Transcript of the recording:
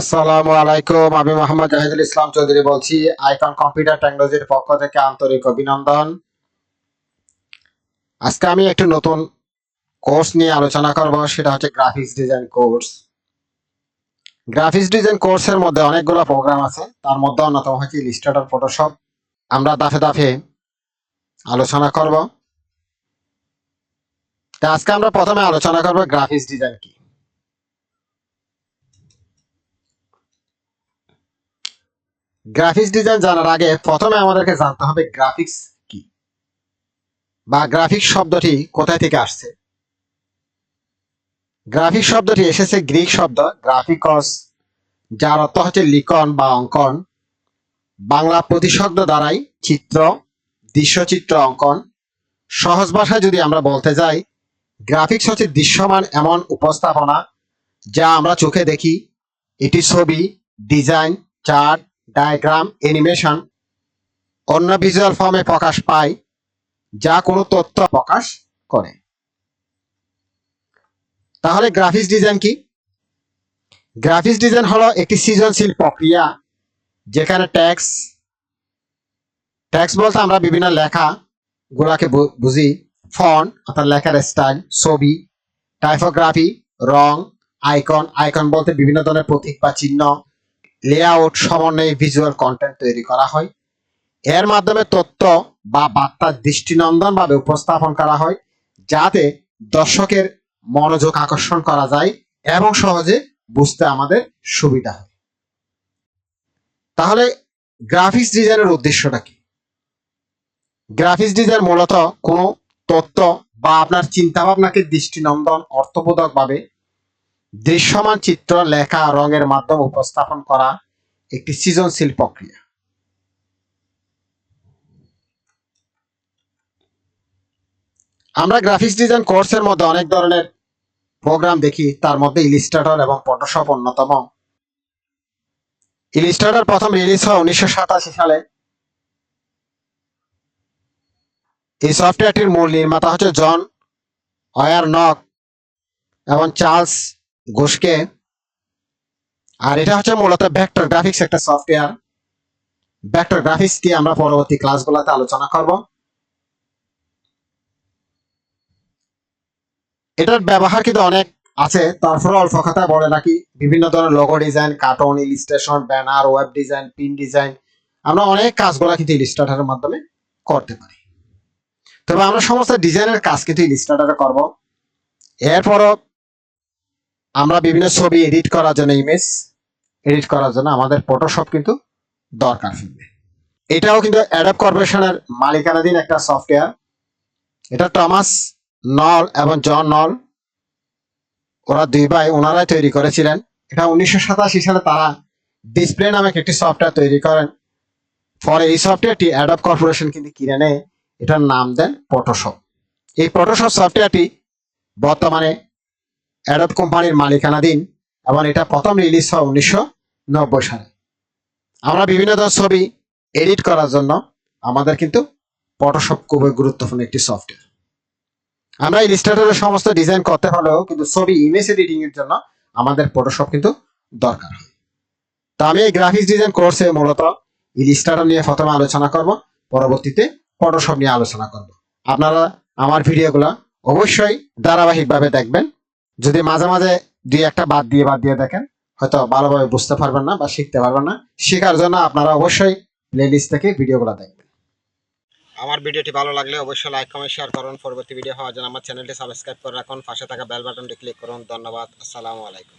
আসসালামু আলাইকুম, আমি মোহাম্মদ জাহিদুল ইসলাম চৌধুরী বলছি, আইকন কম্পিউটার টেকনোলজির পক্ষ থেকে আন্তরিক অভিনন্দন। আজকে আমি একটি নতুন কোর্স নিয়ে আলোচনা করব, সেটা হচ্ছে graphics design course. Graphics design কোর্সের মধ্যে অনেকগুলো প্রোগ্রাম আছে, তার মধ্যে অন্যতম হচ্ছে ইলিস্ট্রেটর ফটোশপ আমরা দাফে দাফে আলোচনা করব। আজকে আমরা প্রথমে আলোচনা করব গ্রাফিক্স ডিজাইন কি। গ্রাফিক্স ডিজাইন জানার আগে প্রথমে আমাদেরকে জানতে হবে গ্রাফিক্স কি? বা গ্রাফিক্স শব্দটি কোথায় থেকে আসছে? গ্রাফিক্স শব্দটি এসেছে গ্রিক শব্দ গ্রাফিকস যার অর্থ হচ্ছে লিখন বা অঙ্কন। বাংলা প্রতিশব্দ দ্বারাই চিত্র, দৃশ্যচিত্র অঙ্কন। সহজ ভাষায় যদি আমরা বলতে যাই গ্রাফিক্স হচ্ছে দৃশ্যমান এমন উপস্থাপনা যা আমরা চোখে দেখি। এটি ছবি ডিজাইন চার্ট ডায়াগ্রাম, অ্যানিমেশন, অন্য ভিজুয়াল ফর্মে প্রকাশ পায়, যা কোনো তথ্য প্রকাশ করে। তাহলে গ্রাফিক্স ডিজাইন কি? গ্রাফিক্স ডিজাইন হলো একটি সৃজনশীল প্রক্রিয়া, যেখানে ট্যাক্স ট্যাক্স বলতে আমরা বিভিন্ন লেখা গুলাকে বুঝি। ফন্ট অর্থাৎ লেখার স্টাইল ছবি টাইপোগ্রাফি রং আইকন আইকন বলতে বিভিন্ন ধরনের প্রতীক বা চিহ্ন লেআউট সমন্বয়ে ভিজুয়াল কন্টেন্ট তৈরি করা হয়। এর মাধ্যমে তথ্য বা বার্তা দৃষ্টিনন্দন ভাবে উপস্থাপন করা হয়, যাতে দর্শকের মনোযোগ আকর্ষণ করা যায় এবং সহজে বুঝতে আমাদের সুবিধা হয়। তাহলে গ্রাফিক্স ডিজাইনের উদ্দেশ্যটা কি? গ্রাফিক্স ডিজাইন মূলত কোনো তথ্য বা আপনার চিন্তা ভাবনাকে দৃষ্টিনন্দন, অর্থবোধক ভাবে দৃশ্যমান চিত্র, লেখা, রঙের মাধ্যমে উপস্থাপন করা একটি সৃজনশীল প্রক্রিয়া। আমরা গ্রাফিক্স ডিজাইন কোর্সের মধ্যে অনেক ধরনের প্রোগ্রাম দেখি। তার মধ্যে ইলিস্ট্রেটর এবং ফটোশপ অন্যতম। ইলিস্ট্রেটর প্রথম রিলিজ হয় উনিশশো সাতাশি সালে। এই সফটওয়্যারটির মূল নির্মাতা হচ্ছে জন অয়ার নক এবং চার্লস ঘোষকে। আর এটা হচ্ছে মূলত ভেক্টর গ্রাফিক্স একটা সফটওয়্যার ভেক্টর গ্রাফিক্স কি আমরা পরবর্তী ক্লাসগুলোতে আলোচনা করব। এটার ব্যবহার কিন্তু অনেক আছে তারপরে অল্প কথা বলে নাকি বিভিন্ন ধরনের logo design cartoon illustration banner web design pin design আমরা অনেক কাজগুলো কিন্তু ইলিস্ট্রেটরের মাধ্যমে করতে পারি। তবে আমরা সমস্ত ডিজাইনের কাজ কিন্তু ইলিস্ট্রেটরে করব। এরপরও আমরা বিভিন্ন ছবি এডিট করার জন্য ইমেজ এডিট করার জন্য আমাদের ফটোশপ কিন্তু দরকার। ফেলবে এটাও কিন্তু অ্যাডাপ কর্পোরেশনের মালিকানাধীন একটা সফটওয়্যার এটা টমাস নল এবং জন নল ওরা দুই ভাই, ওনারাই তৈরি করেছিলেন। এটা উনিশশো সাতাশি সালে তারা ডিসপ্লে নামে একটি সফটওয়্যার তৈরি করেন। পরে এই সফটওয়্যারটি অ্যাডাপ কর্পোরেশন কিন্তু কিনে নেয়। এটার নাম দেন ফটোশপ এই ফটোশপ সফটওয়্যারটি বর্তমানে অ্যাডব কোম্পানির মালিকানাধীন এবং এটা প্রথম রিলিজ হয় উনিশশো নব্বই সালে। আমরা বিভিন্ন ধরনের ছবি এডিট করার জন্য আমাদের কিন্তু ফটোশপ খুবই গুরুত্বপূর্ণ একটি সফটওয়্যার আমরা ইলিস্ট্রেটরের সমস্ত ডিজাইন করতে হলেও কিন্তু ছবি ইমেজ এডিটিং এর জন্য আমাদের ফটোশপ কিন্তু দরকার তো আমি এই গ্রাফিক্স ডিজাইন কোর্সে মূলত ইলিস্ট্রেটর নিয়ে প্রথমে আলোচনা করব, পরবর্তীতে ফটোশপ নিয়ে আলোচনা করব। আপনারা আমার ভিডিওগুলো অবশ্যই ধারাবাহিকভাবে দেখবেন। যদি মাঝে মাঝে দুই একটা বাদ দিয়ে বাদ দিয়ে দেখেন, হয়তো ভালোভাবে বুঝতে পারবেন না বা শিখতে পারবেন না। শেখার জন্য আপনারা অবশ্যই প্লেলিস্ট থেকে ভিডিওগুলো দেখবেন। আমার ভিডিওটি ভালো লাগলে অবশ্যই লাইক কমেন্ট শেয়ার করুন। পরবর্তী ভিডিও হওয়ার জন্য আমার চ্যানেলটি সাবস্ক্রাইব করে রাখুন। পাশে থাকা বেল বাটনটি ক্লিক করুন। ধন্যবাদ। আসসালামু আলাইকুম।